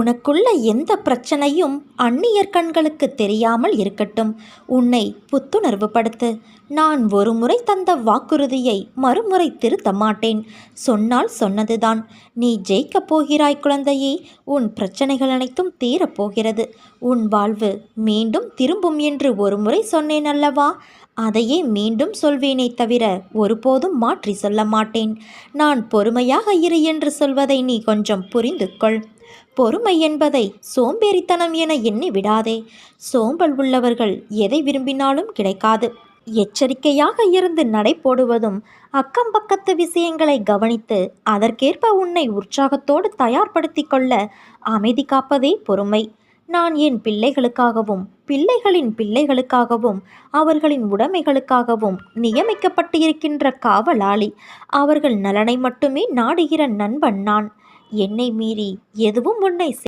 உனக்குள்ள எந்த பிரச்சனையும் அந்நியர் கண்களுக்கு தெரியாமல் இருக்கட்டும். உன்னை புத்துணர்வு படுத்து நான் ஒரு முறை தந்த வாக்குறுதியை மறுமுறை திருத்த மாட்டேன். சொன்னால் சொன்னதுதான். நீ ஜெயிக்கப் போகிறாய் குழந்தையே. உன் பிரச்சனைகள் அனைத்தும் தீரப்போகிறது உன் வாழ்வு மீண்டும் திரும்பும் என்று ஒரு முறை சொன்னேன் அல்லவா? அதையே மீண்டும் சொல்வேனே தவிர ஒருபோதும் மாற்றி சொல்ல மாட்டேன். நான் பொறுமையாக இரு என்று சொல்வதை நீ கொஞ்சம் புரிந்து கொள். பொறுமை என்பதை சோம்பேறித்தனம் என எண்ணி விடாதே. சோம்பல் உள்ளவர்கள் எதை விரும்பினாலும் கிடைக்காது. எச்சரிக்கையாக இருந்து நடை போடுவதும் அக்கம் பக்கத்து விஷயங்களை கவனித்து அதற்கேற்ப உன்னை உற்சாகத்தோடு தயார்படுத்தி கொள்ள அமைதி காப்பதே பொறுமை. நான் என் பிள்ளைகளுக்காகவும் பிள்ளைகளின் பிள்ளைகளுக்காகவும் அவர்களின் உடைமைகளுக்காகவும் நியமிக்கப்பட்டு இருக்கின்ற காவலாளி அவர்கள் நலனை மட்டுமே நாடுகிற நண்பன் நான். என்னை மீறி எதுவும் உன்னை